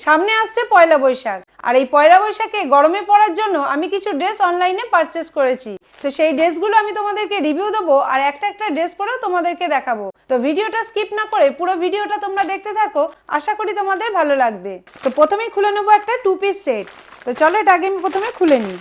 সামনে আসছে পয়লা বৈশাখ। আর এই পয়লা বৈশাখে গরমে পড়ার জন্য আমি কিছু ড্রেস অনলাইনে পারচেস করেছি। তো সেই ড্রেসগুলো আমি তোমাদেরকে রিভিউ দেবো আর একটা একটা ড্রেস পরেও তোমাদেরকে দেখাবো। তো ভিডিওটা স্কিপ না করে পুরো ভিডিওটা তোমরা দেখতে থাকো, আশা করি তোমাদের ভালো লাগবে। তো প্রথমেই খুলে নেব একটা টু পিস সেট তো চলো এটা আগে আমি প্রথমে খুলে নিই।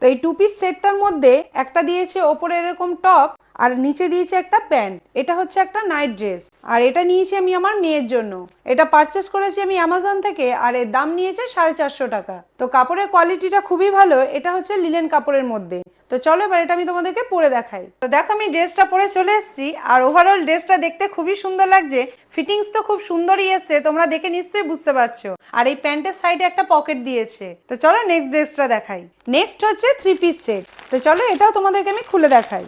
তো এই টু পিস সেটটার মধ্যে একটা দিয়েছে ওপরে এরকম টপ আর নিচে দিয়েছে একটা প্যান্ট। এটা হচ্ছে একটা নাইট ড্রেস। আর এটা নিয়েছি আমি আমার মেয়ের জন্য। এটা পারচেস করেছি আমি অ্যামাজন থেকে আর এর দাম নিয়েছে সাড়ে চারশো টাকা। তো কাপড়ের কোয়ালিটিটা খুবই ভালো, এটা হচ্ছে লিলেন কাপড়ের মধ্যে। তো চলো এবার এটা আমি তোমাদেরকে পরে দেখাই। তো দেখো আমি ড্রেসটা পরে চলে এসেছি আর ওভারঅল ড্রেসটা দেখতে খুবই সুন্দর লাগছে। ফিটিংস তো খুব সুন্দরই এসছে, তোমরা দেখে নিশ্চয়ই বুঝতে পারছ। আর এই প্যান্টের সাইডে একটা পকেট দিয়েছে। তো চলো নেক্সট ড্রেসটা দেখাই। নেক্সট হচ্ছে থ্রি পিস সেট তো চলো এটাও তোমাদেরকে আমি খুলে দেখাই।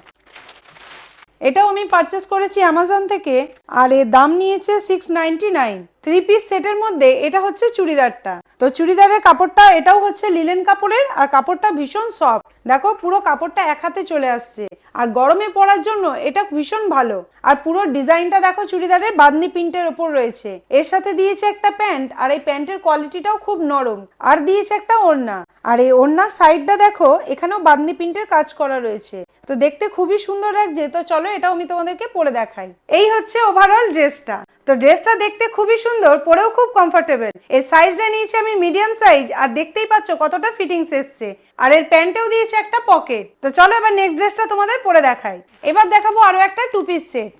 এটাও আমি পারচেস করেছি অ্যামাজন থেকে, আর এর দাম নিয়েছে six ninety nine three piece সেটের মধ্যে এটা হচ্ছে চুড়িদারটা। তো চুড়িদারের কাপড়টা, এটাও হচ্ছে লিলেন কাপড়ের, আর কাপড়টা ভীষণ সফট দেখো, পুরো কাপড়টা এক হাতে চলে আসছে। আর গরমে পরার জন্য এটা ভীষণ ভালো। আর পুরো ডিজাইনটা দেখো চুড়িদারের বাদনি প্রিন্টের ওপর রয়েছে। এর সাথে দিয়েছে একটা প্যান্ট, আর এই প্যান্টের কোয়ালিটিটাও খুব নরম। আর দিয়েছে একটা ওড়না। আর এই ওড়নার সাইডটা দেখো, এখানেও বাদনি প্রিন্টের কাজ করা রয়েছে। তো দেখতে খুবই সুন্দর লাগছে। তো চলো এটাও আমি তোমাদেরকে পরে দেখাই। এই হচ্ছে ওভারঅল ড্রেসটা তো ড্রেসটা দেখতে খুবই সুন্দর, পরেও খুব কমফোর্টেবল এর সাইজটা নিয়েছি আমি মিডিয়াম সাইজ আর দেখতেই পাচ্ছ কতটা ফিটিংস এসছে। আর এর প্যান্টেও দিয়েছে একটা পকেট তো চলো এবার নেক্সট ড্রেসটা তোমাদের পরে দেখাই। এবার দেখাবো আরও একটা টু পিস সেট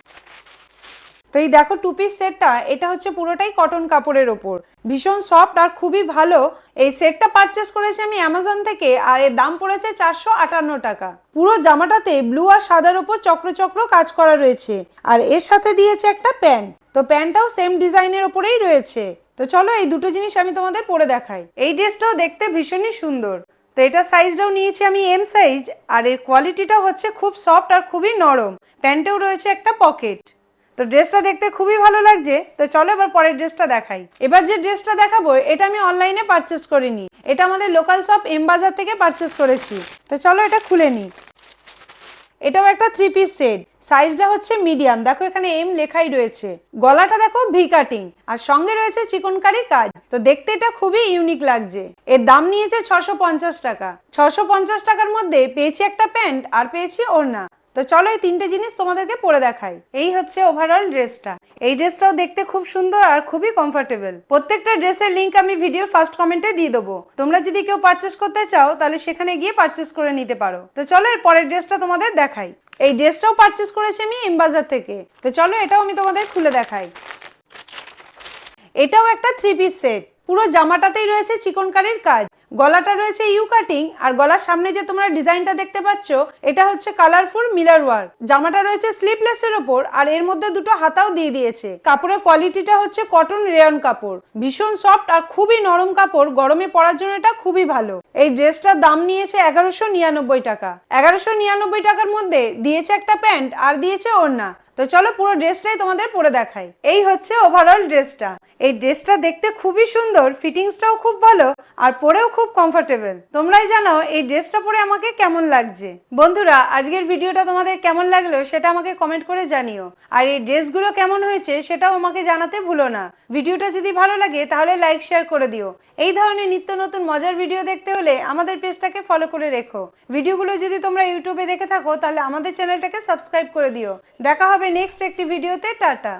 তো এই দেখো টু পিস সেটটা এটা হচ্ছে পুরোটাই কটন কাপড়ের ওপর। ভীষণ সফট আর খুবই ভালো। এই সেটটা পারচেস করেছি আমি অ্যামাজন থেকে আর এর দাম পড়েছে চারশো আটান্ন টাকা। পুরো জামাটাতে ব্লু আর সাদার ওপর চক্র চক্র কাজ করা রয়েছে। আর এর সাথে দিয়েছে একটা প্যান্ট। তো প্যান্টটাও সেম ডিজাইনের ওপরেই রয়েছে। তো চলো এই দুটো জিনিস আমি তোমাদের পরে দেখাই। এই ড্রেসটাও দেখতে ভীষণই সুন্দর। তো এটা সাইজটাও নিয়েছি আমি এম সাইজ আর এর কোয়ালিটিটাও হচ্ছে খুব সফট আর খুবই নরম। প্যান্টেও রয়েছে একটা পকেট তো ড্রেসটা দেখতে খুবই ভালো লাগছে। তো চলো এবার পরের ড্রেসটা দেখাই। এবার যে ড্রেসটা দেখাবো, এটা আমি অনলাইনে পারচেস করিনি। এটা আমাদের লোকাল শপ এম বাজার থেকে পারচেস করেছি। তো চলো এটা খুলে নিই এটাও একটা থ্রি পিস সেট সাইজটা হচ্ছে মিডিয়াম দেখো এখানে এম লেখাই রয়েছে। গলাটা দেখো ভি কাটিং আর সঙ্গে রয়েছে চিকনকারি কাজ। তো দেখতে এটা খুবই ইউনিক লাগছে। এর দাম নিয়েছে ছশো পঞ্চাশ টাকা। ছশো পঞ্চাশ টাকার মধ্যে পেয়েছি একটা প্যান্ট আর পেয়েছি ওড়না। তো চলো এই তিনটে জিনিস তোমাদেরকে পরে দেখাই। এই হচ্ছে ওভারঅল ড্রেসটা। এই ড্রেসটাও দেখতে খুব সুন্দর আর খুবই কমফোর্টেবল প্রত্যেকটা ড্রেসের লিংক আমি ভিডিও ফার্স্ট কমেন্টে দিয়ে দেবো। তোমরা যদি কেউ পারচেস করতে চাও, তাহলে সেখানে গিয়ে পারচেস করে নিতে পারো। তো চলো এর পরের ড্রেসটা তোমাদের দেখাই। এই ড্রেসটাও পারচেস করেছি আমি এমবাজার থেকে। তো চলো এটাও আমি তোমাদের খুলে দেখাই। এটাও একটা থ্রি পিস সেট পুরো জামাটাতেই রয়েছে চিকনকারির কাজ। গলাটা রয়েছে ইউ কাটিং, আর গলার সামনে যে তোমরা ডিজাইনটা দেখতে পাচ্ছ, এটা হচ্ছে কালারফুল মিলার ওয়ার্ক। জামাটা রয়েছে স্লিপলেসের ওপর, আর এর মধ্যে দুটো হাতাও দিয়ে দিয়েছে। কাপড়ের কোয়ালিটিটা হচ্ছে কটন রেয়ন কাপড়। ভীষণ সফট আর খুবই নরম কাপড়, গরমে পরার জন্য এটা খুবই ভালো। এই ড্রেসটার দাম নিয়েছে এগারোশো নিরানব্বই টাকা। এগারোশো নিরানব্বই টাকার মধ্যে দিয়েছে একটা প্যান্ট, আর দিয়েছে ওড়না। তো চলো পুরো ড্রেসটাই তোমাদের পরে দেখাই। এই হচ্ছে ওভারঅল ড্রেসটা। এই ড্রেসটা দেখতে খুবই সুন্দর, ফিটিংসটাও খুব ভালো, আর পরেও খুব কমফোর্টেবল তোমরাই জানাও এই ড্রেসটা পরে আমাকে কেমন লাগছে। বন্ধুরা, আজকের ভিডিওটা তোমাদের কেমন লাগল সেটা আমাকে কমেন্ট করে জানিও। আর এই ড্রেসগুলো কেমন হয়েছে সেটাও আমাকে জানাতে ভুলো না। ভিডিওটা যদি ভালো লাগে তাহলে লাইক শেয়ার করে দিও। এই ধরনের নিত্য নতুন মজার ভিডিও দেখতে হলে আমাদের পেজটাকে ফলো করে রেখো। ভিডিওগুলো যদি তোমরা ইউটিউবে দেখে থাকো তাহলে আমাদের চ্যানেলটাকে সাবস্ক্রাইব করে দিও। দেখা হবে নেক্সট একটি ভিডিওতে টাটা।